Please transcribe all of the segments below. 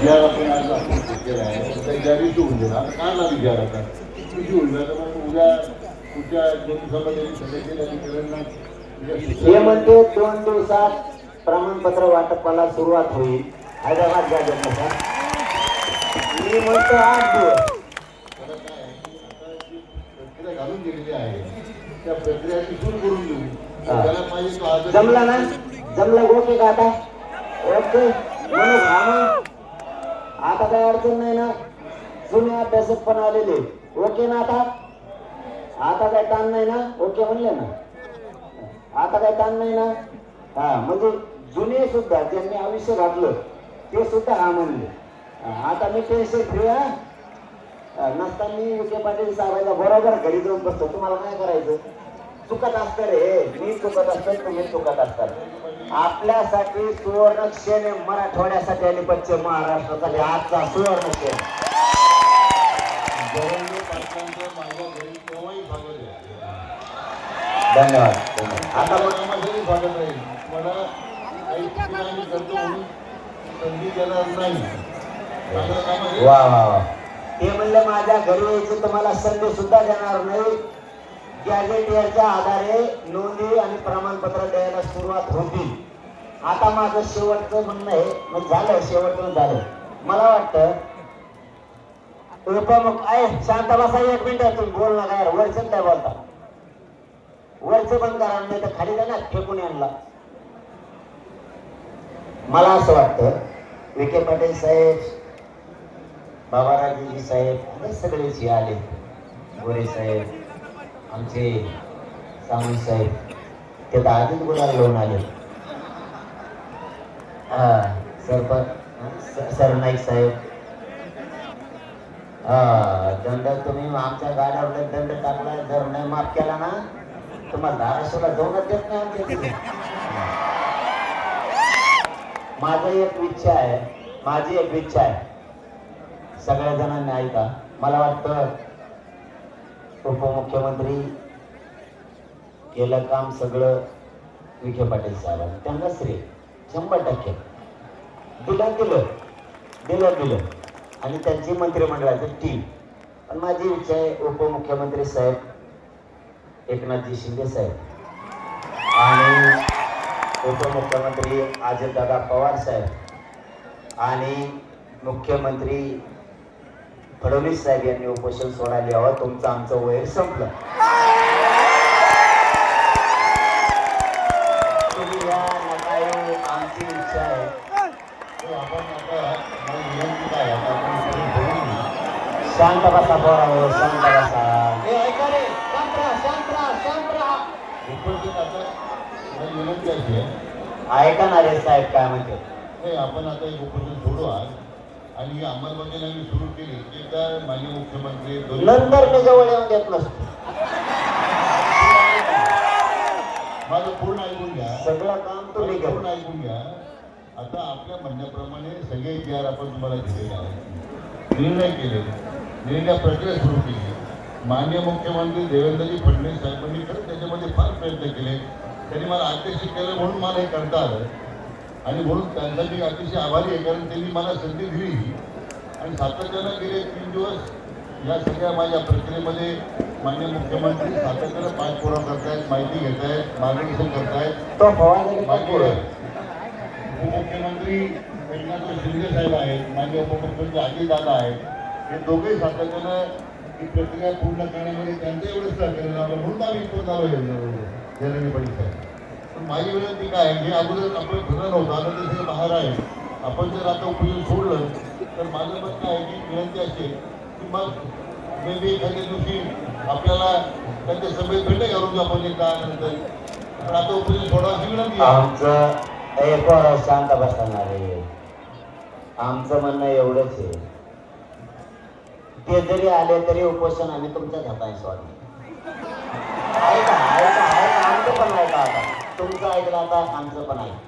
विचार आपण आज आपण घेतलेला आहे त्या जारी होऊन आता काढला विचार आता किती होऊन जातं उद्या पुढच्या दोन दिवसामध्ये सगळ्याचे अधिकाऱ्यांना हे म्हणते दोन दिवसात प्रमाणपत्र वाटपाला सुरुवात होईल. हैदराबाद गाजर मी म्हणतो आठ दिवस. काय आहे प्रक्रिया घालून गेलेली आहे त्या प्रक्रियाची सुरू करून देऊ त्याला पाहिजे तो आज जमला ना? जमला ओके का आता? ओके. म्हणून आता काय अडचण नाही ना? जुने अभ्यासक पण आलेले. ओके ना आता? आता काय ताण नाही ना? ओके म्हणले ना? आता काय ताण नाही ना? हा म्हणजे जुने सुद्धा ज्यांनी आयुष्य घातलं ते सुद्धा हा म्हणले. आता मी टेन्शन फ्री नसता नसताना मी विखे पाटील साहेबांना बरोबर घरी जाऊन बसतो. तुम्हाला काय करायचं? चुकत असतं रे. मी चुकत असतं तुम्ही चुकत असतात. आपल्यासाठी सुवर्ण क्षण मराठवाड्यासाठी आणि पश्चिम महाराष्ट्रासाठी आजचा सुवर्ण क्षण आहे धन्यवाद. आता स्वागत राहील मला काही करतो संधी नाही. वा ते म्हणले माझ्या घरी यायची तुम्हाला संधी सुद्धा देणार नाही. गॅजेटियरच्या आधारे नोंदी आणि प्रमाणपत्र द्यायला सुरुवात होती. आता माझं शेवटचं म्हणणं आहे मग झालं शेवटचं झालं. मला वाटतं उपमुख आहे शांत बसा एक मिनिट तुम्ही बोल ना यार वरचं काय बोलता? वरचं पण करा नाही तर खाली जाणार ना फेकून आणला मला असं वाटतं विखे पाटील साहेब बाबा राजेजी साहेब सगळेच आले गोरे साहेब. आमचे सामंत साहेब ते तर आधीच गुन्हा घेऊन आले. हा सरपंच सरनाईक साहेब. हा दंड तुम्ही आमच्या गाड्यावर दंड टाकलाय जर नाही माफ केला ना तुम्हाला धाराशिवला जाऊनच देत नाही आमच्या तिथे. माझं एक इच्छा आहे माझी एक इच्छा आहे. सगळ्या जणांनी ऐका मला वाटतं उपमुख्यमंत्री केलं काम सगळं विखे पाटील साहेबांनी. त्यांना श्रेय. शंभर टक्के. दिलं दिलं. दिलं दिलं. आणि त्यांची मंत्रिमंडळाची टीम पण माझी इच्छा आहे उपमुख्यमंत्री साहेब एकनाथजी शिंदे साहेब. आणि उपमुख्यमंत्री अजितदादा पवार साहेब. आणि मुख्यमंत्री फडणवीस साहेब यांनी उपोषण सोडायला यावं तुमचं आमचं वय संपलं. तुम्ही या नका येऊ आमची इच्छा आहे. घेऊ. शांत बसा हो शांत बसा. हे ऐका ना रे साहेब काय म्हणते? हे आपण आता एक उपोषण सोडू आज. आणि ही अंमलबजावणी आम्ही सुरू केली. की एकदा माननीय मुख्यमंत्री नंतर मी जवळ येऊन देत नसतो माझं पूर्ण ऐकून घ्या. सगळं काम तुम्ही पूर्ण ऐकून घ्या. आता आपल्या म्हणण्याप्रमाणे सगळे आर आपण तुम्हाला दिलेले आहेत. निर्णय केले. निर्णय प्रक्रिया सुरू केली. मान्य मुख्यमंत्री देवेंद्रजी फडणवीस साहेबांनी खरंच त्याच्यामध्ये फार प्रयत्न केले. त्यांनी मला अध्यक्ष केलं म्हणून मला हे करता आलं. आणि म्हणून त्यांचा मी अतिशय आभारी आहे कारण त्यांनी मला संधी दिली. आणि सातत्यानं गेले तीन दिवस या सगळ्या माझ्या प्रक्रियेमध्ये मान्य मुख्यमंत्री सातत्यानं पाठपुरावा करतायत माहिती घेत आहेत मार्गदर्शन करतायत. उपमुख्यमंत्री एकनाथ शिंदे साहेब आहेत मागे उपमुख्यमंत्री अजितदादा आहेत. हे दोघेही सातत्यानं ही प्रक्रिया पूर्ण करण्यामध्ये त्यांचं एवढं सहकार्य म्हणून आम्ही आलो जयरंगी पाटील साहेब पण माझी विनंती काय हे अगोदर आपलं घर नव्हतं आता ते बाहेर आहे. आपण जर आता उपयोग सोडलं तर माझं मत काय आहे की विनंती असते की मग मे बी एखाद्या दिवशी आपल्याला त्यांच्या सभेत भेटे घालून जाऊ आपण नंतर. पण आता उपयोग सोडायची विनंती आहे. आमचं शांत बसणार रे आमचं म्हणणं एवढंच आहे. ते जरी आले तरी उपोषण आम्ही तुमच्याच हाताने सोडणार. तुमचं ऐकलं आता आमचं पण ऐका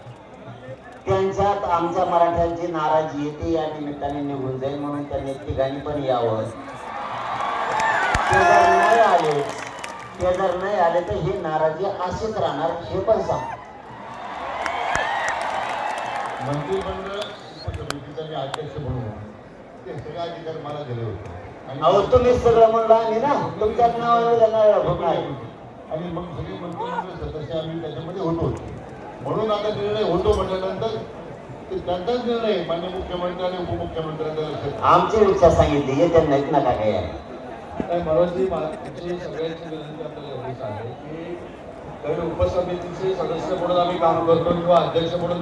त्यांच्यात आमच्या मराठ्यांची नाराजी आहे ती या निमित्ताने निघून जाईल म्हणून त्यांनी ठिकाणी पण यावं. ते जर नाही आले ते जर नाही आले तर ही नाराजी अशीच राहणार हे पण सांग. मंत्रिमंडळ उपसमितीचा मी अध्यक्ष म्हणून ते सगळे अधिकार मला दिले होते. अहो तुम्हीच सगळं म्हणलं आम्ही ना. तुमच्याच नावाने. आणि मग सगळे मंत्रिमंडळ सदस्य आम्ही त्याच्यामध्ये होतो. म्हणून आता निर्णय होतो म्हटल्यानंतर ते त्यांचाच निर्णय आहे, माननीय मुख्यमंत्री आणि उपमुख्यमंत्र्यांच्या लक्षात आमची इच्छा सांगितली येते नाहीत नका काय नाही मनोजजी माझी सगळ्यांची विनंती आपल्याला एवढीच आहे की उपसमितीचे सदस्य म्हणून आम्ही काम करतो किंवा अध्यक्ष म्हणून